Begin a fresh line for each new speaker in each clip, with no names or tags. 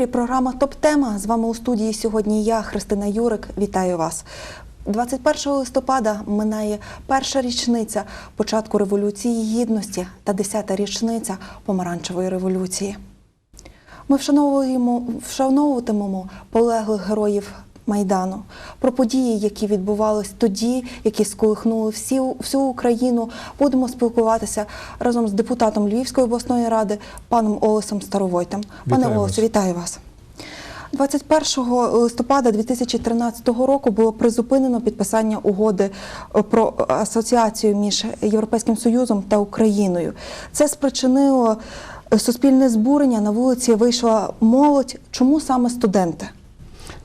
Ефірі програма Топ Тема. З вами у студії сьогодні я, Христина Юрик. Вітаю вас. 21 листопада минає перша річниця початку Революції Гідності та 10-та річниця помаранчевої революції. Ми вшановуємо, вшановуватимемо полеглих героїв Майдану, про події, які відбувались тоді, які сколихнули всі, всю Україну. Будемо спілкуватися разом з депутатом Львівської обласної ради, паном Олесом Старовойтом. Пане
вас.
вітаю вас. 21 листопада 2013 року було призупинено підписання угоди е, про асоціацію між Європейським Союзом та Україною. Це спричинило е, суспільне збурення. На вулиці вийшла молодь. Чому саме студенти?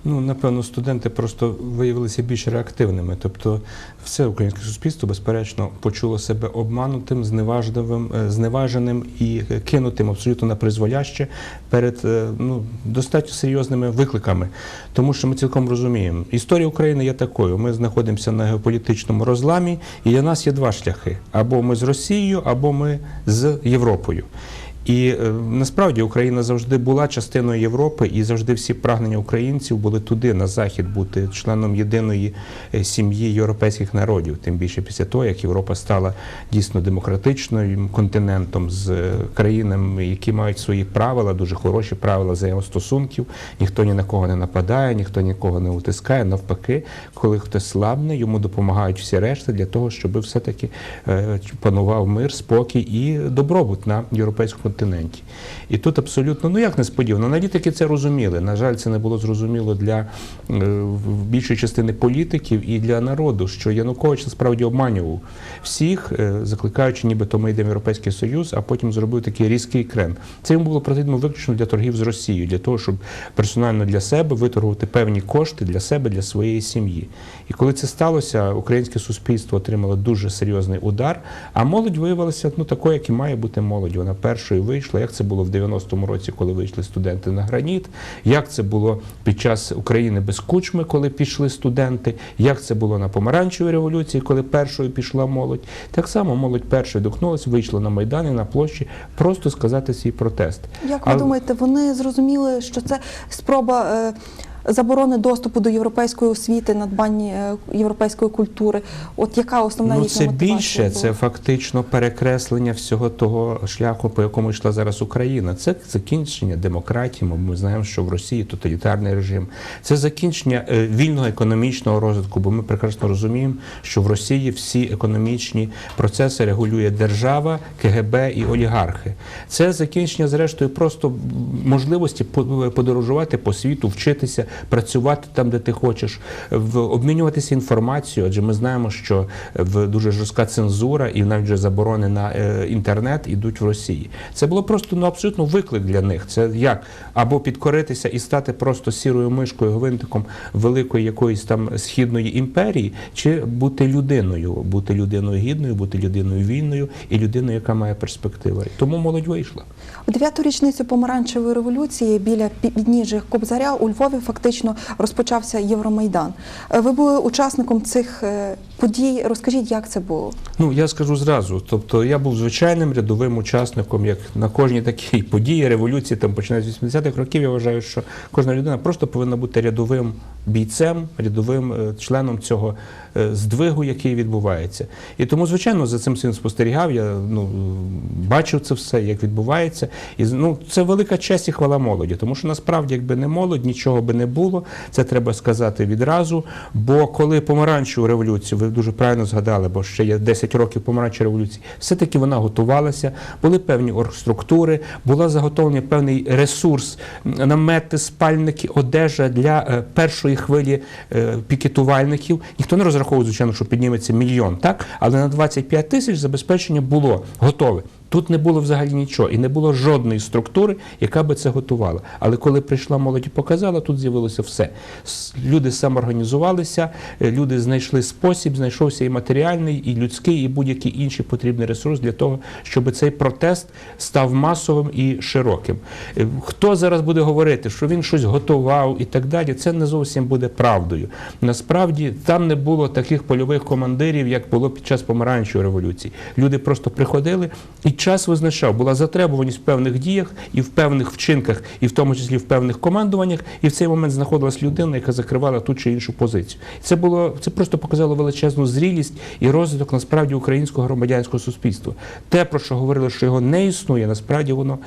Ну, напевно, студенти просто виявилися більш реактивними. Тобто, все українське суспільство, безперечно, почуло себе обманутим, зневажливим, е, зневаженим і кинутим абсолютно на призволяще перед е, ну, достатньо серйозними викликами. Тому що ми цілком розуміємо, історія України є такою. Ми знаходимося на геополітичному розламі, і для нас є два шляхи: або ми з Росією, або ми з Європою. І е, насправді Україна завжди була частиною Європи, і завжди всі прагнення українців були туди, на захід, бути членом єдиної е, сім'ї європейських народів. Тим більше після того, як Європа стала дійсно демократичною континентом з е, країнами, які мають свої правила, дуже хороші правила взаємостосунків. Ніхто ні на кого не нападає, ніхто нікого не утискає. Навпаки, коли хтось слабне, йому допомагають всі решти для того, щоб все-таки е, панував мир, спокій і добробут на європейському континенті. І тут абсолютно, ну як несподівано, аналітики це розуміли. На жаль, це не було зрозуміло для е, більшої частини політиків і для народу, що Янукович насправді обманював всіх, е, закликаючи, нібито ми йдемо в Європейський Союз, а потім зробив такий різкий крен. Це йому було потрібно виключно для торгів з Росією, для того, щоб персонально для себе виторгувати певні кошти для себе, для своєї сім'ї. І коли це сталося, українське суспільство отримало дуже серйозний удар. А молодь виявилася ну такою, як і має бути молодь. Вона першою вийшла. Як це було в 90-му році, коли вийшли студенти на граніт? Як це було під час України без кучми, коли пішли студенти? Як це було на помаранчевій революції, коли першою пішла молодь? Так само молодь першою дохнулася, вийшла на майдан і на площі просто сказати свій протест.
Як ви
Але-
думаєте, вони зрозуміли, що це спроба е, заборони доступу до європейської освіти, надбання е, європейської культури? От яка основна
Ну,
їхня
це більше,
була?
це фактично перекреслення всього того шляху, по якому йшла зараз Україна. Це закінчення демократії. Ми- знаємо, що в Росії тоталітарний режим. Це закінчення е, вільного економічного розвитку, бо ми прекрасно розуміємо, що в Росії всі економічні процеси регулює держава, КГБ і олігархи. Це закінчення, зрештою, просто можливості по- подорожувати по світу, вчитися, працювати там, де ти хочеш, обмінюватися інформацією. Адже ми знаємо, що в дуже жорстка цензура і навіть вже заборони на е, інтернет ідуть в Росії. Це було просто ну абсолютно виклик для них. Це як або підкоритися і стати просто сірою мишкою, гвинтиком великої якоїсь там східної імперії, чи бути людиною, бути людиною гідною, бути людиною вільною і людиною, яка має перспективи. Тому молодь вийшла.
У дев'яту річницю помаранчевої революції біля підніжжя Кобзаря у Львові фактично розпочався Євромайдан. Е, Ви були учасником цих е, подій. Розкажіть, як це було?
Ну я скажу зразу. Тобто я був звичайним рядовим учасником, як на кожній такій події, революції, там починаючи з 80-х років. Я вважаю, що кожна людина просто повинна бути рядовим бійцем, рядовим е, членом цього здвигу, який відбувається. І тому, звичайно, за цим всім спостерігав. Я ну бачив це все, як відбувається. І ну це велика честь і хвала молоді, тому що насправді, якби не молодь, нічого би не було. Це треба сказати відразу. Бо коли помаранчеву революцію, ви дуже правильно згадали, бо ще є 10 років помаранчевої революції, все-таки вона готувалася, були певні оргструктури, була заготовлення певний ресурс, намети, спальники, одежа для е, першої хвилі е, пікетувальників. Ніхто не розраховує, звичайно, що підніметься мільйон, так? Але на 25 тисяч забезпечення було готове. Тут не було взагалі нічого і не було жодної структури, яка би це готувала. Але коли прийшла молодь і показала, тут з'явилося все. Люди самоорганізувалися, е, люди знайшли спосіб, знайшовся і матеріальний, і людський, і будь-який інший потрібний ресурс для того, щоб цей протест став масовим і широким. Е, Хто зараз буде говорити, що він щось готував і так далі, це не зовсім буде правдою. Насправді там не було таких польових командирів, як було під час помаранчевої революції. Люди просто приходили і час визначав, була затребуваність в певних діях і в певних вчинках, і в тому числі в певних командуваннях. І в цей момент знаходилась людина, яка закривала ту чи іншу позицію. Це було це просто показало величезну зрілість і розвиток насправді українського громадянського суспільства. Те, про що говорили, що його не існує, насправді воно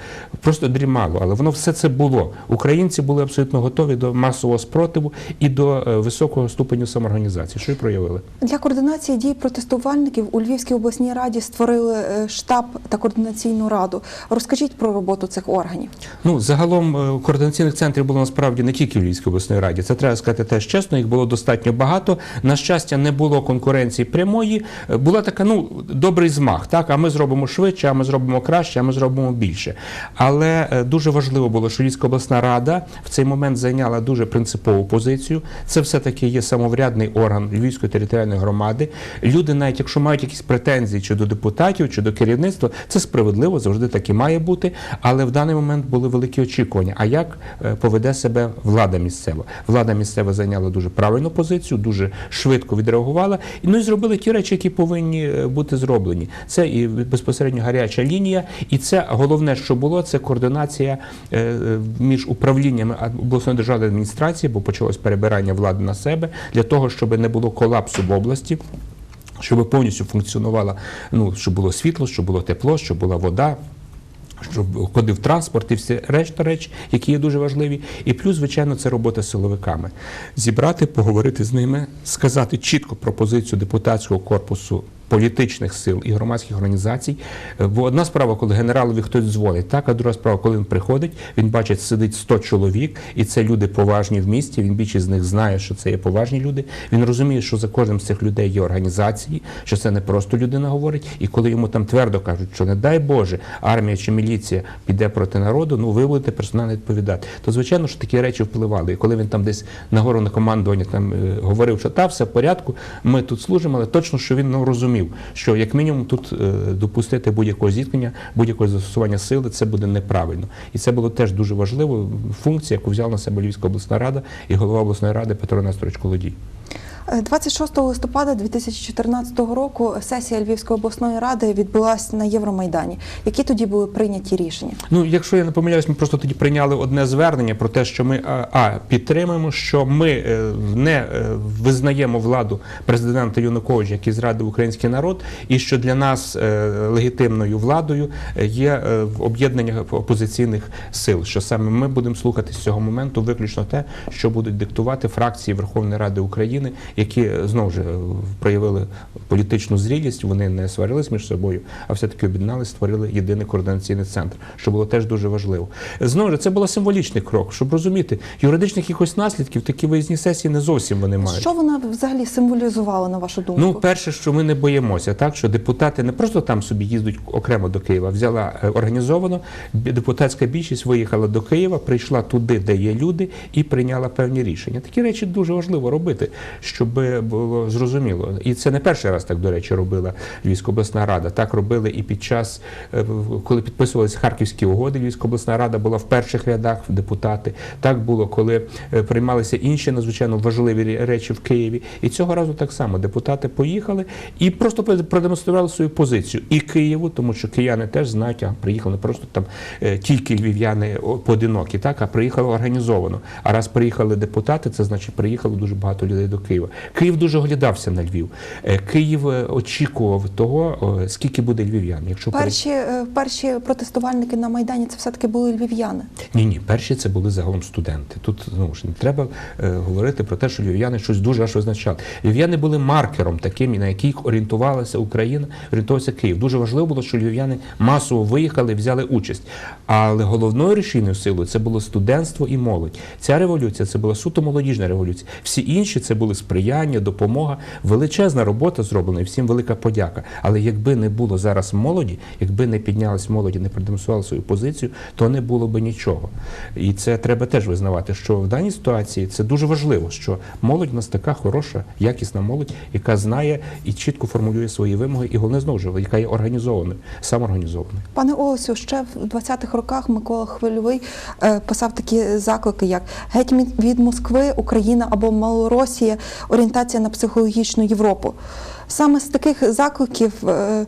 просто дрімало, але воно все це було. Українці були абсолютно готові до масового спротиву і до е, високого ступеню самоорганізації, що й проявили.
Для координації дій протестувальників у Львівській обласній раді створили е, штаб та координаційну раду. Розкажіть про роботу цих органів.
Ну, загалом е, координаційних центрів було насправді не тільки в Львівській обласній раді. Це треба сказати теж чесно. Їх було достатньо багато. На щастя, не було конкуренції прямої. Е, Була така, ну, добрий змах. Так, а ми зробимо швидше, а ми зробимо краще, а ми зробимо більше. Але дуже важливо було, що Львівська обласна рада в цей момент зайняла дуже принципову позицію. Це все-таки є самоврядний орган Львівської територіальної громади. Люди, навіть якщо мають якісь претензії чи до депутатів, чи до керівництва, це справедливо, завжди так і має бути. Але в даний момент були великі очікування. А як е, поведе себе влада місцева? Влада місцева зайняла дуже правильну позицію, дуже швидко відреагувала. Ну і зробили ті речі, які повинні е, бути зроблені. Це і безпосередньо гаряча лінія, і це головне, що було, це координація е, між управліннями обласної державної адміністрації, бо почалось перебирання влади на себе для того, щоб не було колапсу в області. Щоб повністю функціонувала, ну щоб було світло, щоб було тепло, щоб була вода, щоб ходив транспорт і всі решта речі, які є дуже важливі. І плюс, звичайно, це робота з силовиками. Зібрати, поговорити з ними, сказати чітко пропозицію депутатського корпусу. Політичних сил і громадських організацій. Е, Бо одна справа, коли генералові хтось дзвонить, так, а друга справа, коли він приходить, він бачить, сидить 100 чоловік, і це люди поважні в місті. Він більшість з них знає, що це є поважні люди. Він розуміє, що за кожним з цих людей є організації, що це не просто людина говорить. І коли йому там твердо кажуть, що не дай Боже, армія чи міліція піде проти народу, ну ви будете персонально відповідати. То звичайно, що такі речі впливали. І коли він там десь нагору на командування там е, говорив, що та все в порядку, ми тут служимо, але точно, що він ну, розумів, що як мінімум тут е, допустити будь-якого зіткнення, будь-якого застосування сили, це буде неправильно. І це було теж дуже важливо. Функція, яку взяла на себе Львівська обласна рада і голова обласної ради Петро Несторович Колодій.
Е, 26 листопада 2014 року сесія Львівської обласної ради відбулася на Євромайдані. Які тоді були прийняті рішення?
Ну, якщо я не помиляюсь, ми просто тоді прийняли одне звернення про те, що ми а, а підтримуємо, що ми е, не е, визнаємо владу президента Януковича, який зрадив український народ, і що для нас е, легітимною владою е, є е, об'єднання опозиційних сил. Що саме ми будемо слухати з цього моменту виключно те, що будуть диктувати фракції Верховної Ради України, які е, знову ж е, проявили політичну зрілість. Вони не сварились між собою, а все-таки об'єдналися, створили єдиний координаційний центр, що було теж дуже важливо. Знову ж це було символічний крок, щоб розуміти, юридичних якихось наслідків такі виїзні сесії не зовсім вони мають.
Що вона взагалі символізувала, на вашу думку?
Ну, перше, що ми не боїмося, так що депутати не просто там собі їздять окремо до Києва, взяла е, організовано. Депутатська більшість виїхала до Києва, прийшла туди, де є люди, і прийняла певні рішення. Такі речі дуже важливо робити, щоб було зрозуміло. І це не перший раз так, до речі, робила Львівська обласна рада. Так робили і під час, е, коли підписувалися харківські угоди. Львівська обласна рада була в перших рядах депутати. Так було, коли е, приймалися інші надзвичайно важливі речі в Києві. І цього разу так само депутати поїхали і просто продемонстрували свою позицію і Києву, тому що кияни теж знають, а приїхали не просто там е, тільки львів'яни поодинокі, так а приїхали організовано. А раз приїхали депутати, це значить приїхало дуже багато людей до Києва. Київ дуже оглядався на Львів. Е, Київ е, очікував того, е, скільки буде львів'ян. Якщо
Перші, перші протестувальники на Майдані це все-таки були львів'яни.
Ні, ні, перші це були загалом студенти. Тут знову ж не треба говорити про те, що львів'яни щось дуже аж визначали. Львів'яни були маркером таким, на який орієнтувалася Україна, орієнтувався Київ. Дуже важливо було, що львів'яни масово виїхали, взяли участь. Але головною рішійною силою це було студентство і молодь. Ця революція це була суто молодіжна революція. Всі інші це були сприяння, допомога, величезна робота зроблена, і всім велика подяка. Але якби не було зараз молоді, якби не піднялась молоді, не продемонстрували свою позицію, то не було би нічого. І це треба теж визнавати, що в даній ситуації це дуже важливо, що молодь у нас така хороша, якісна молодь, яка знає і чітко формулює свої вимоги, і головне знову ж, яка є організованою, самоорганізованою.
Пане Олесю, ще в 20-х роках Микола Хвильовий е, писав такі заклики, як геть від Москви, Україна або Малоросія, орієнтація на психологічну Європу. Саме з таких закликів е,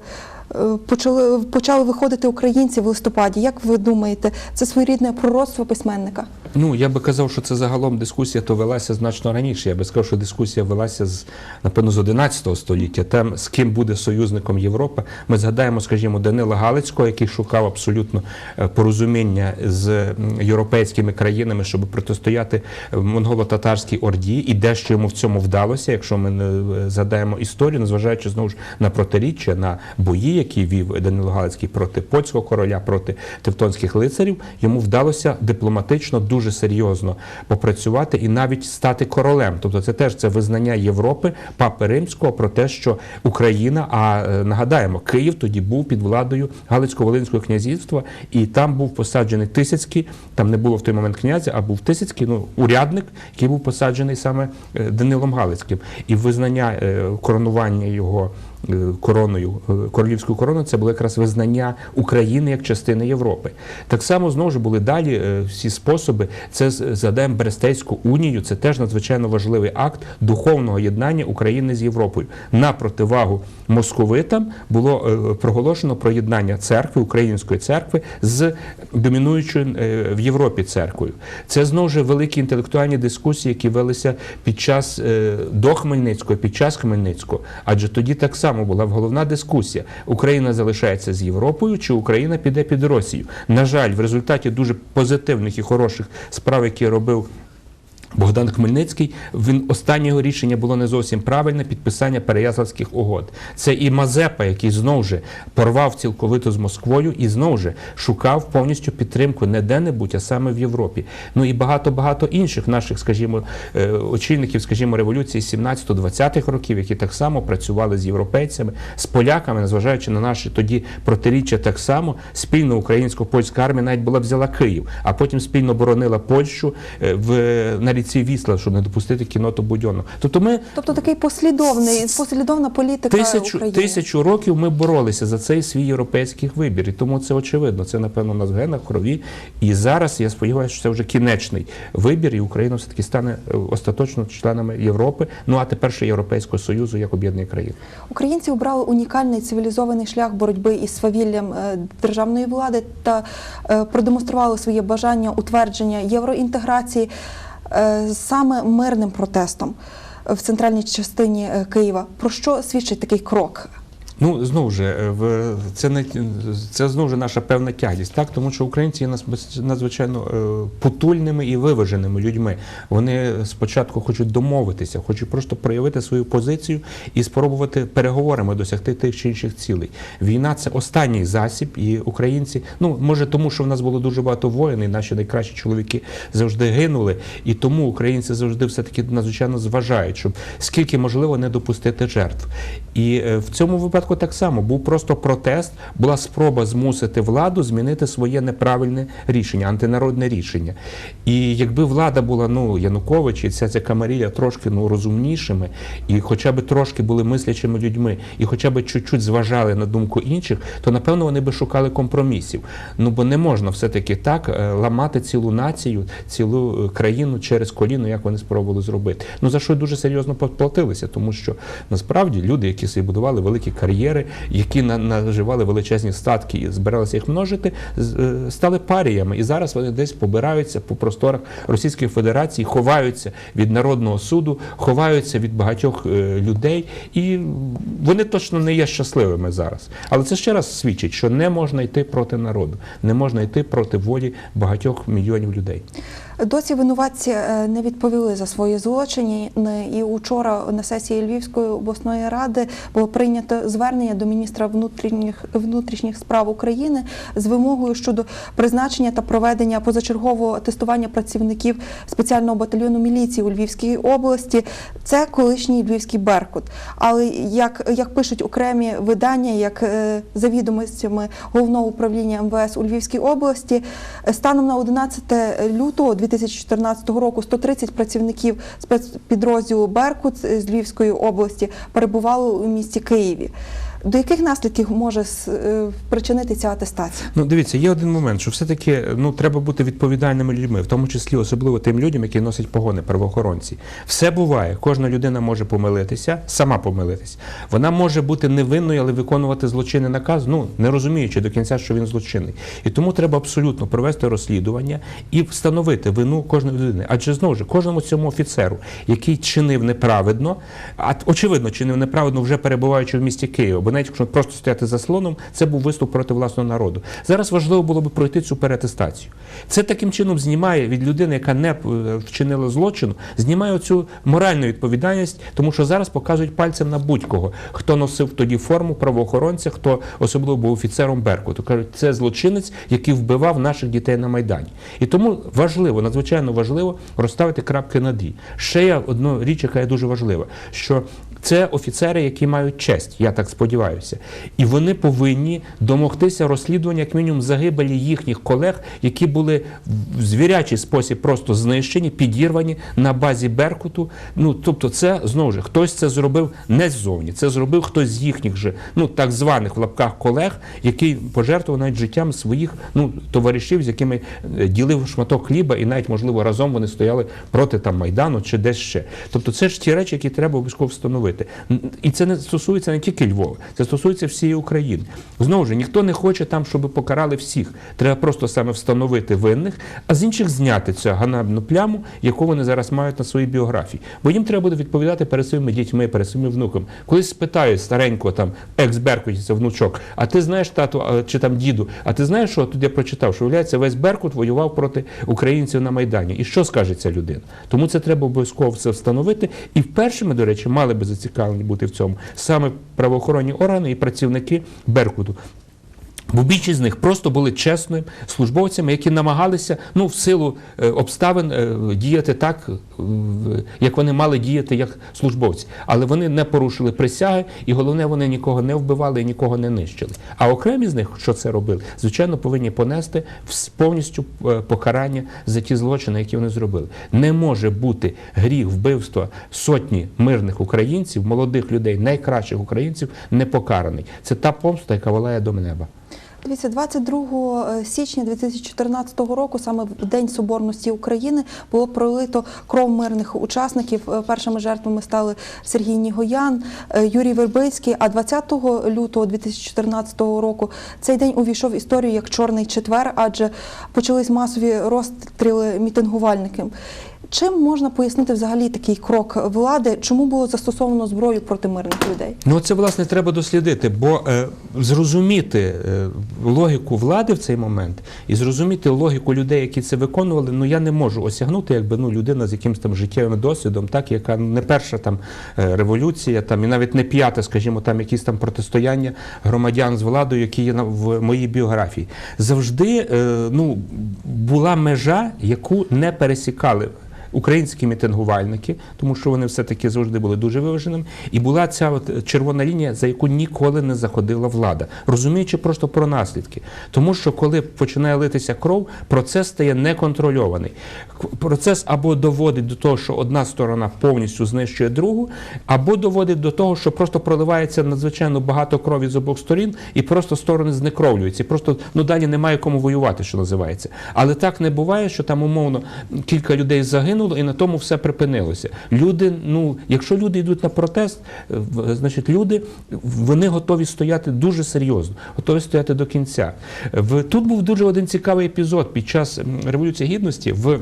Е, Почали, почали виходити українці в листопаді. Як ви думаєте, це своєрідне пророцтво письменника?
Ну, я би казав, що це загалом дискусія то велася значно раніше. Я би сказав, що дискусія велася з напевно з 11 століття. Там з ким буде союзником Європи. Ми згадаємо, скажімо, Данила Галицького, який шукав абсолютно е, порозуміння з європейськими країнами, щоб протистояти е, монголо-татарській орді, і дещо йому в цьому вдалося. Якщо ми не е, згадаємо історію, незважаючи знову ж на протиріччя, на бої, які вів Данило Галицький проти польського короля, проти тевтонських лицарів, йому вдалося дипломатично дуже серйозно попрацювати і навіть стати королем. Тобто, це теж це визнання Європи, папи Римського про те, що Україна, а е, нагадаємо, Київ тоді був під владою Галицько-Волинського князівства, і там був посаджений Тисяцький, там не було в той момент князя, а був Тисяцький, ну урядник, який був посаджений саме е, Данилом Галицьким. І визнання е, коронування його короною, е, королівською короною, це було якраз визнання України як частини Європи. Так само знову ж були далі е, всі способи. Це згадаємо Берестейську унію. Це теж надзвичайно важливий акт духовного єднання України з Європою. На противагу московитам було е, проголошено про єднання церкви, української церкви з домінуючою е, в Європі церквою. Це знову ж великі інтелектуальні дискусії, які велися під час е, до Хмельницького, під час Хмельницького. Адже тоді так само була головна дискусія: Україна залишається з Європою, чи Україна піде під Росію. На жаль, в результаті дуже позитивних і хороших справ, які робив. Богдан Хмельницький, він останнє його рішення було не зовсім правильне підписання Переяславських угод. Це і Мазепа, який знову ж порвав цілковито з Москвою і знову ж шукав повністю підтримку не де-небудь, а саме в Європі. Ну і багато багато інших наших, скажімо, е, очільників, скажімо, революції 17-20-х років, які так само працювали з європейцями, з поляками, незважаючи на наші тоді протиріччя, так само спільно українсько-польська армія навіть була взяла Київ, а потім спільно боронила Польщу е, в на ріці Вісла, щоб не допустити кіноту Будьону. Тобто ми
Тобто такий послідовний, послідовна політика
тисячу,
України.
тисячу років ми боролися за цей свій європейський вибір, і тому це очевидно. Це напевно у нас в генах, крові. І зараз я сподіваюся, що це вже кінечний вибір, і Україна все таки стане е, остаточно членами Європи. Ну а тепер ще Європейського союзу як об'єднаної країни.
Українці обрали унікальний цивілізований шлях боротьби із свавіллям е, державної влади та е, продемонстрували своє бажання утвердження євроінтеграції саме мирним протестом в центральній частині е, Києва. Про що свідчить такий крок?
Ну знову ж е, це не це знову ж наша певна тягність, так тому що українці є надзвичайно е, потульними і виваженими людьми. Вони спочатку хочуть домовитися, хочуть просто проявити свою позицію і спробувати переговорами досягти тих чи інших цілей. Війна це останній засіб, і українці, ну може тому, що в нас було дуже багато воїн, і наші найкращі чоловіки завжди гинули, і тому українці завжди все таки надзвичайно зважають, щоб скільки можливо не допустити жертв. І е, в цьому випадку так само був просто протест, була спроба змусити владу змінити своє неправильне рішення, антинародне рішення. І якби влада була ну Янукович і ця ця камарілля трошки ну розумнішими, і хоча б трошки були мислячими людьми, і хоча б чуть-чуть зважали на думку інших, то напевно вони би шукали компромісів. Ну бо не можна все-таки так е, ламати цілу націю, цілу е, країну через коліно, як вони спробували зробити. Ну за що дуже серйозно поплатилися, тому що насправді люди, які собі будували великі кар'єри, які на- наживали величезні статки і збиралися їх множити, е, стали паріями. І зараз вони десь побираються по просторах Російської Федерації, ховаються від народного суду, ховаються від багатьох е, людей, і вони точно не є щасливими зараз. Але це ще раз свідчить, що не можна йти проти народу, не можна йти проти волі багатьох мільйонів людей.
Досі винуватці е, не відповіли за свої злочини. І учора на сесії Львівської обласної ради було прийнято звернення до міністра внутрішніх внутрішніх справ України з вимогою щодо призначення та проведення позачергового тестування працівників спеціального батальйону міліції у Львівській області. Це колишній львівський Беркут. Але як, як пишуть окремі видання, як е, за відомостями головного управління МВС у Львівській області, е, станом на 11 лютого 2014 року 130 працівників спецпідрозділу Беркут з Львівської області перебували у місті Києві. До яких наслідків може е, причинити ця атестація?
Ну, дивіться, є один момент, що все-таки ну, треба бути відповідальними людьми, в тому числі особливо тим людям, які носять погони, правоохоронці. Все буває, кожна людина може помилитися, сама помилитись. Вона може бути невинною, але виконувати злочинний наказ, ну не розуміючи до кінця, що він злочинний. І тому треба абсолютно провести розслідування і встановити вину кожної людини. Адже знову ж кожному цьому офіцеру, який чинив неправедно, а очевидно чинив неправедно, вже перебуваючи в місті Києва, бо навіть якщо просто стояти за слоном, це був виступ проти власного народу. Зараз важливо було би пройти цю переатестацію. Це таким чином знімає від людини, яка не е, вчинила злочину, знімає цю моральну відповідальність, тому що зараз показують пальцем на будь-кого, хто носив тоді форму правоохоронця, хто особливо був офіцером Беркуту. Кажуть, це злочинець, який вбивав наших дітей на майдані. І тому важливо, надзвичайно важливо розставити крапки над «і». Ще є одна річ, яка є дуже важлива, що це офіцери, які мають честь, я так сподіваюся, і вони повинні домогтися розслідування як мінімум загибелі їхніх колег, які були в звірячий спосіб просто знищені, підірвані на базі Беркуту. Ну тобто, це знову ж хтось це зробив не ззовні, це зробив хтось з їхніх же, ну так званих в лапках колег, який пожертвував навіть життям своїх ну товаришів, з якими е, ділив шматок хліба, і навіть можливо разом вони стояли проти там майдану чи десь ще. Тобто, це ж ті речі, які треба обов'язково встановити. Н- І це не стосується не тільки Львова, це стосується всієї України. Знову ж ніхто не хоче там, щоб покарали всіх. Треба просто саме встановити винних, а з інших зняти цю ганебну пляму, яку вони зараз мають на своїй біографії. Бо їм треба буде відповідати перед своїми дітьми, перед своїми внуками. Колись спитають старенького там екс-беркутівця, внучок, а ти знаєш тату чи там діду, а ти знаєш, що тут я прочитав, що виявляється, весь Беркут воював проти українців на Майдані. І що скаже ця людина? Тому це треба обов'язково все встановити. І першими, до речі, мали би зацікавлені бути в цьому саме правоохоронні органи і працівники Беркуту. Бо більшість з них просто були чесними службовцями, які намагалися ну, в силу е, обставин е, діяти так, е, як вони мали діяти як службовці. Але вони не порушили присяги, і головне, вони нікого не вбивали і нікого не нищили. А окремі з них, що це робили, звичайно, повинні понести повністю покарання за ті злочини, які вони зробили. Не може бути гріх вбивства сотні мирних українців, молодих людей, найкращих українців, не покараний. Це та помста, яка волає до неба.
Дивіться, 22 січня 2014 року, саме в День Соборності України, було пролито кров мирних учасників. Е, Першими жертвами стали Сергій Нігоян, е, Юрій Вербицький. А 20 лютого 2014 року цей день увійшов в історію як Чорний четвер, адже почались масові розстріли мітингувальників. Чим можна пояснити взагалі такий крок влади? Чому було застосовано зброю проти мирних людей?
Ну, це власне треба дослідити, бо е, зрозуміти е, логіку влади в цей момент і зрозуміти логіку людей, які це виконували, ну я не можу осягнути, якби ну людина з якимось там життєвим досвідом, так яка не перша там е, революція, там і навіть не п'ята, скажімо, там якісь там протистояння громадян з владою, які є на в моїй біографії. Завжди е, ну була межа, яку не пересікали українські мітингувальники, тому що вони все-таки завжди були дуже виваженими. І була ця от червона лінія, за яку ніколи не заходила влада, розуміючи просто про наслідки. Тому що коли починає литися кров, процес стає неконтрольований. Процес або доводить до того, що одна сторона повністю знищує другу, або доводить до того, що просто проливається надзвичайно багато крові з обох сторін, і просто сторони знекровлюються. І просто ну далі немає кому воювати, що називається. Але так не буває, що там умовно кілька людей загинуло, і на тому все припинилося. Люди, ну якщо люди йдуть на протест, е, значить люди вони готові стояти дуже серйозно, готові стояти до кінця. В тут був дуже один цікавий епізод під час революції гідності в.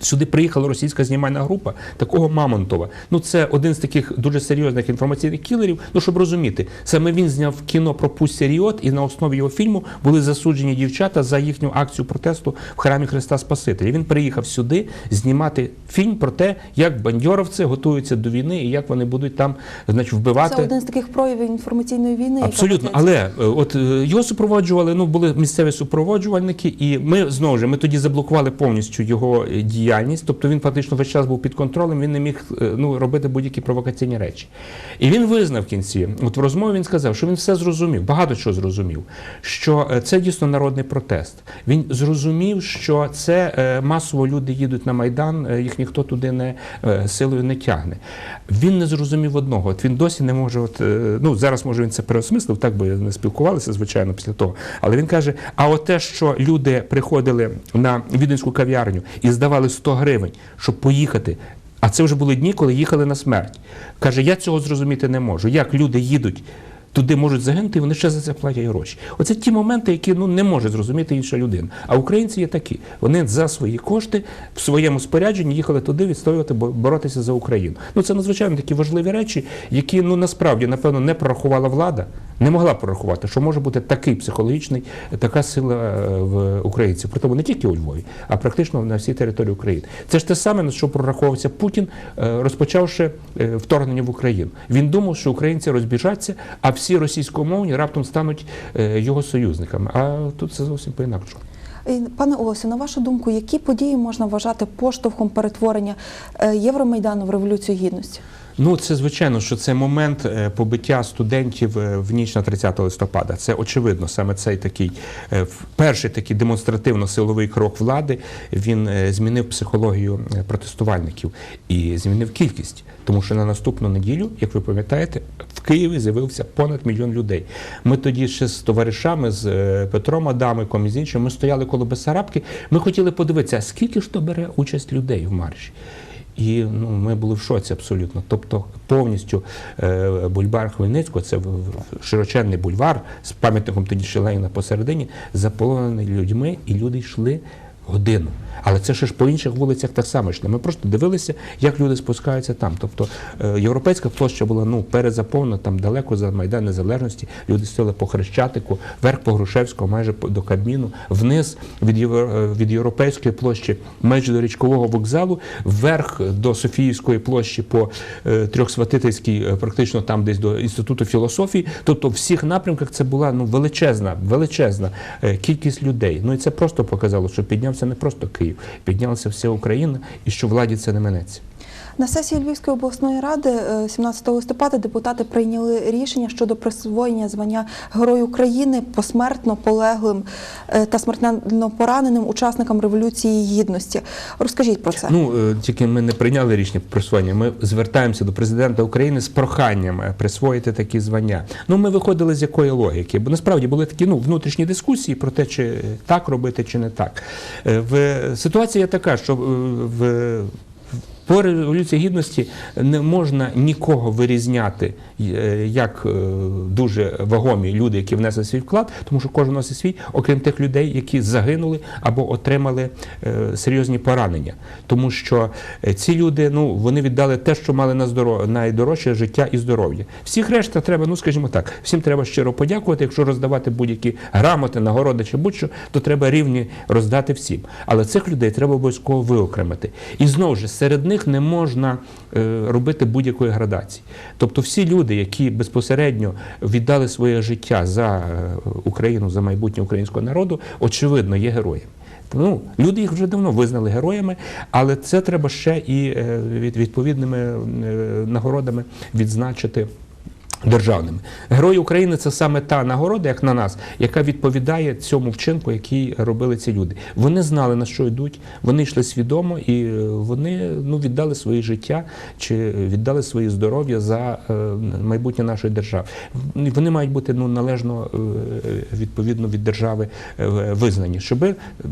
Сюди приїхала російська знімальна група такого Мамонтова. Ну це один з таких дуже серйозних інформаційних кілерів. Ну щоб розуміти, саме він зняв кіно про Пуссі Ріот, і на основі його фільму були засуджені дівчата за їхню акцію протесту в храмі Христа Спасителя. Він приїхав сюди знімати фільм про те, як бандьоровці готуються до війни і як вони будуть там, значить, вбивати.
Це один з таких проявів інформаційної війни.
Абсолютно, але е, от е, його супроводжували. Ну були місцеві супроводжувальники, і ми знову ж ми тоді заблокували повністю його е, діяльність. тобто він фактично весь час був під контролем, він не міг е, ну, робити будь-які провокаційні речі. І він визнав в кінці, от в розмові він сказав, що він все зрозумів, багато чого зрозумів, що е, це дійсно народний протест. Він зрозумів, що це е, масово люди їдуть на Майдан, їх ніхто туди не силою не тягне. Він не зрозумів одного. От він досі не може, от, ну зараз може він це переосмислив, так би не спілкувалися, звичайно, після того. Але він каже: а от те, що люди приходили на віденську кав'ярню і здавали 100 гривень, щоб поїхати. А це вже були дні, коли їхали на смерть. Каже, я цього зрозуміти не можу. Як люди їдуть туди можуть загинути, і вони ще за це платять гроші. Оце ті моменти, які ну не може зрозуміти інша людина. А українці є такі. Вони за свої кошти в своєму спорядженні їхали туди відстоювати, бо- боротися за Україну. Ну це надзвичайно такі важливі речі, які ну насправді напевно не прорахувала влада, не могла прорахувати, що може бути такий психологічний, така сила е, в українців. Притому не тільки у Львові, а практично на всій території України. Це ж те саме, на що прораховувався Путін, е, розпочавши е, вторгнення в Україну. Він думав, що українці розбіжаться, а всі російськомовні раптом стануть його союзниками. А тут це зовсім по-інакшому.
І, Пане Олесю, на вашу думку, які події можна вважати поштовхом перетворення е, Євромайдану в революцію гідності?
Ну, це звичайно, що це момент е, побиття студентів е, в ніч на 30 листопада. Це очевидно, саме цей такий перший такий демонстративно-силовий крок влади. Він змінив психологію протестувальників і змінив кількість. Тому що на наступну неділю, як ви пам'ятаєте, в Києві з'явився понад мільйон людей. Ми тоді ще з товаришами, з е, Петром Адамиком і з іншими, ми стояли коло Бесарабки. Ми хотіли подивитися, скільки ж то бере участь людей в марші. І ну, ми були в шоці абсолютно. Тобто повністю е, бульвар Хмельницького, це широченний бульвар з пам'ятником тоді ще посередині, заполонений людьми, і люди йшли годину. Але це ще ж по інших вулицях так само йшли. Ми просто дивилися, як люди спускаються там. Тобто е, європейська площа була ну перезаповнена, там далеко за Майдан Незалежності. Люди стояли по Хрещатику, вверх по Грушевського, майже до Кабміну, вниз від, е, від європейської площі, майже до річкового вокзалу, вверх до Софіївської площі по е, Трьохсватительській, е, практично там десь до інституту філософії. Тобто, в всіх напрямках це була ну величезна, величезна кількість людей. Ну і це просто показало, що піднявся не просто Київ, піднялася вся Україна, і що владі це не минеться.
На сесії Львівської обласної ради е, 17 листопада депутати прийняли рішення щодо присвоєння звання Герою України посмертно полеглим е, та смертельно пораненим учасникам Революції Гідності. Розкажіть про це.
Ну е, тільки ми не прийняли рішення присвоєння. Ми звертаємося до президента України з проханням е, присвоїти такі звання. Ну ми виходили з якої логіки, бо насправді були такі ну внутрішні дискусії про те, чи так робити, чи не так. Е, В ситуація така, що е, в по революції гідності не можна нікого вирізняти е, як е, дуже вагомі люди, які внесли свій вклад, тому що кожен носить свій, окрім тих людей, які загинули або отримали е, серйозні поранення. Тому що ці люди ну вони віддали те, що мали на здоро... найдорожче життя і здоров'я. Всіх решта треба, ну скажімо так, всім треба щиро подякувати. Якщо роздавати будь-які грамоти, нагороди чи будь-що, то треба рівні роздати всім. Але цих людей треба обов'язково виокремити. І знову ж серед них не можна е, робити будь-якої градації. Тобто всі люди, які безпосередньо віддали своє життя за е, Україну, за майбутнє українського народу, очевидно, є героями. Ну, люди їх вже давно визнали героями, але це треба ще і е, від, відповідними нагородами відзначити. Державними герої України це саме та нагорода, як на нас, яка відповідає цьому вчинку, який робили ці люди. Вони знали на що йдуть, вони йшли свідомо і е, вони ну віддали своє життя чи віддали своє здоров'я за е, майбутнє нашої держави. Вони мають бути ну належно е, відповідно від держави визнані, щоб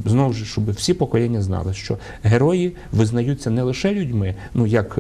знову ж щоб всі покоління знали, що герої визнаються не лише людьми, ну як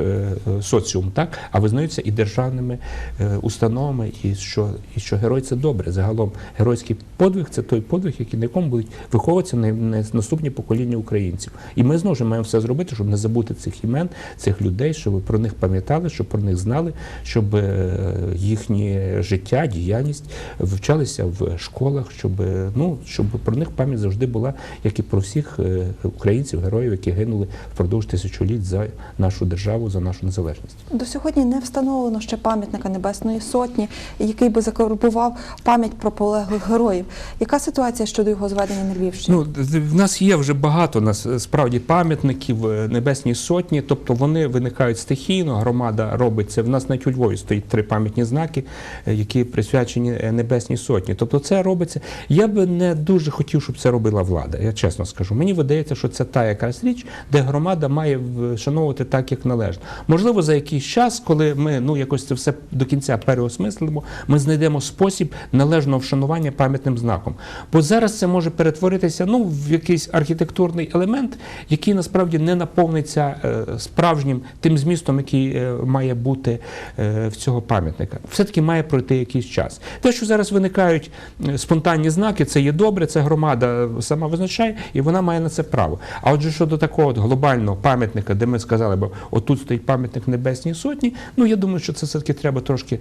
соціум, так а визнаються і державними е, установами, і що і що герой це добре. Загалом геройський подвиг це той подвиг, який на якому будуть виховуватися на, на наступні покоління українців. І ми знову ж маємо все зробити, щоб не забути цих імен, цих людей, щоб про них пам'ятали, щоб про них знали, щоб е, їхнє життя, діяльність вивчалися в школах, щоб е, ну щоб про них пам'ять завжди була, як і про всіх е, українців, героїв, які гинули впродовж тисячоліть за нашу державу, за нашу незалежність.
До сьогодні не встановлено ще пам'ятника Небесної Сотні, який би закарбував пам'ять про полеглих героїв. Яка ситуація щодо його зведення на Львівщині?
Ну, в нас є вже багато нас е, справді пам'ятників е, Небесній Сотні, тобто вони виникають стихійно, громада робить це. В нас навіть у Львові стоїть три пам'ятні знаки, е, які присвячені Небесній Сотні. Тобто це робиться. Я би не дуже хотів, щоб це робила влада, я чесно скажу. Мені видається, що це та якась річ, де громада має вшановувати так, як належно. Можливо, за якийсь час, коли ми ну якось це все до кінця переосмислимо, ми знайдемо спосіб належного вшанування пам'ятним знаком. Бо зараз це може перетворитися ну, в якийсь архітектурний елемент, який насправді не наповниться е, справжнім тим змістом, який е, має бути е, в цього пам'ятника. Все-таки має пройти якийсь час. Те, що зараз виникають спонтанні знаки, це є добре, це громада сама визначає, і вона має на це право. А отже, щодо такого от глобального пам'ятника, де ми сказали, бо отут стоїть пам'ятник Небесній Сотні, ну я думаю, що це все-таки треба трошки.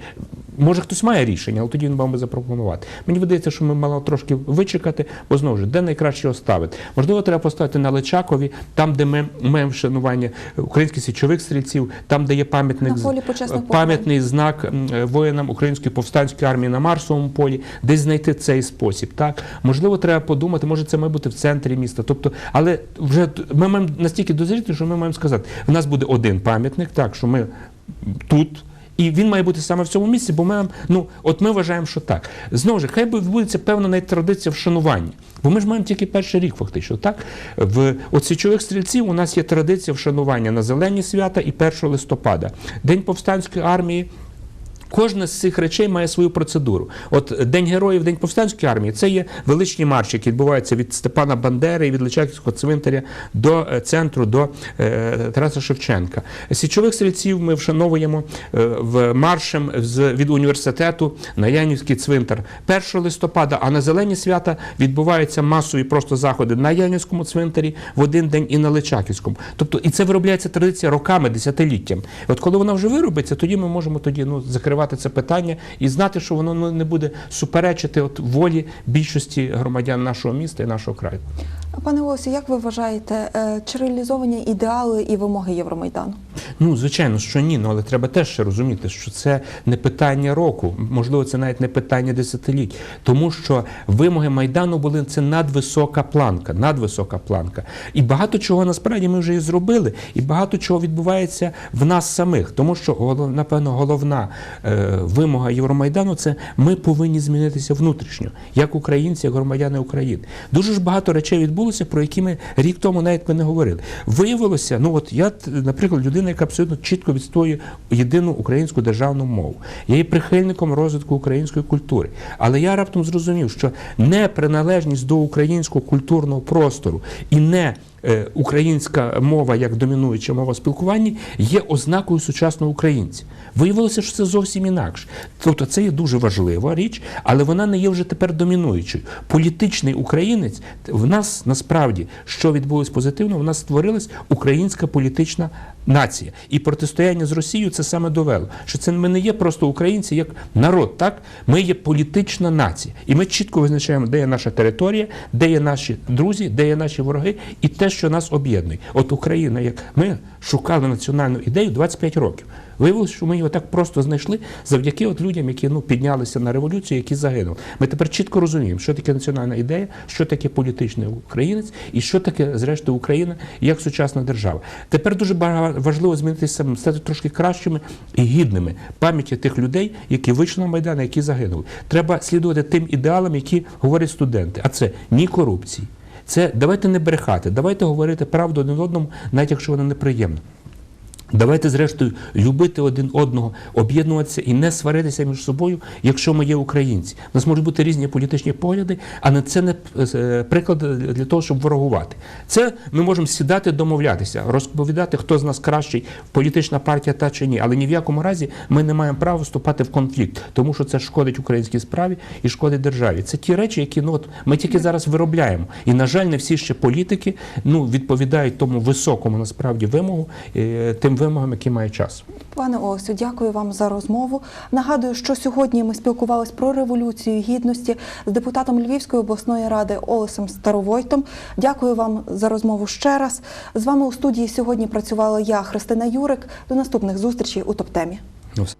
Може, хтось має рішення, але тоді він мав би запропонувати. Мені видається, що ми мали трошки вичекати, бо знову ж, де найкраще його ставити. Можливо, треба поставити на Личакові, там, де ми маємо вшанування українських січових стрільців, там, де є пам'ятник пам'ятний знак воїнам української повстанської армії на Марсовому полі, десь знайти цей спосіб. Так можливо, треба подумати, може це має бути в центрі міста. Тобто, але вже ми маємо настільки дозріти, що ми маємо сказати, в нас буде один пам'ятник, так що ми тут. І він має бути саме в цьому місці, бо ми, ну, от ми вважаємо, що так. Знову ж, хай би відбудеться певна навіть традиція вшанування. Бо ми ж маємо тільки перший рік, фактично. Так? В от стрільців у нас є традиція вшанування на зелені свята і 1 листопада. День повстанської армії. Кожна з цих речей має свою процедуру. От День Героїв, День повстанської армії це є величні марші, які відбуваються від Степана Бандери і від Личаківського цвинтаря до е, центру, до е, Тараса Шевченка. Січових стрільців ми вшановуємо е, в маршем з, від університету на Янівський цвинтар 1 листопада, а на зелені свята відбуваються масові просто заходи на Янівському цвинтарі в один день і на Личаківському. Тобто, і це виробляється традиція роками, десятиліттям. От коли вона вже виробиться, тоді ми можемо тоді ну, закривати це питання і знати, що воно ну, не буде суперечити от волі більшості громадян нашого міста і нашого краю.
Пане Олесі, як ви вважаєте, е, чи реалізовані ідеали і вимоги Євромайдану?
Ну, звичайно, що ні, ну але треба теж ще розуміти, що це не питання року, можливо, це навіть не питання десятиліть, тому що вимоги майдану були це надвисока планка, надвисока планка. І багато чого насправді ми вже і зробили, і багато чого відбувається в нас самих, тому що напевно головна е, вимога Євромайдану це ми повинні змінитися внутрішньо, як українці, як громадяни України. Дуже ж багато речей відбулося, про які ми рік тому навіть ми не говорили. Виявилося, ну от я, наприклад, людина, яка абсолютно чітко відстоює єдину українську державну мову. Я є прихильником розвитку української культури. Але я раптом зрозумів, що не приналежність до українського культурного простору і не українська мова як домінуюча мова спілкування є ознакою сучасного українця. Виявилося, що це зовсім інакше. Тобто це є дуже важлива річ, але вона не є вже тепер домінуючою. Політичний українець в нас насправді що відбулось позитивно, в нас створилась українська політична нація. І протистояння з Росією це саме довело. Що це ми не є просто українці як народ, так ми є політична нація, і ми чітко визначаємо, де є наша територія, де є наші друзі, де є наші вороги, і те, що нас об'єднує. От Україна, як ми шукали національну ідею 25 років. Виявилося, що ми його так просто знайшли завдяки от людям, які ну піднялися на революцію, які загинули. Ми тепер чітко розуміємо, що таке національна ідея, що таке політичний українець, і що таке, зрештою, Україна як сучасна держава. Тепер дуже важливо змінитися стати трошки кращими і гідними пам'яті тих людей, які вийшли на майдан, які загинули. Треба слідувати тим ідеалам, які говорять студенти. А це ні корупції. Це давайте не брехати, давайте говорити правду один одному, навіть якщо вона неприємна. Давайте, зрештою, любити один одного, об'єднуватися і не сваритися між собою, якщо ми є українці. У нас можуть бути різні політичні погляди, а це не е, приклад для того, щоб ворогувати. Це ми можемо сідати, домовлятися, розповідати, хто з нас кращий, політична партія та чи ні. Але ні в якому разі ми не маємо права вступати в конфлікт, тому що це шкодить українській справі і шкодить державі. Це ті речі, які ну от ми тільки зараз виробляємо. І на жаль, не всі ще політики ну відповідають тому високому насправді вимогу, е, тим вимогам, які має час.
Пане Олесю, дякую вам за розмову. Нагадую, що сьогодні ми спілкувалися про революцію гідності з депутатом Львівської обласної ради Олесем Старовойтом. Дякую вам за розмову ще раз. З вами у студії сьогодні працювала я, Христина Юрик. До наступних зустрічей у топтемі.
Ну, все.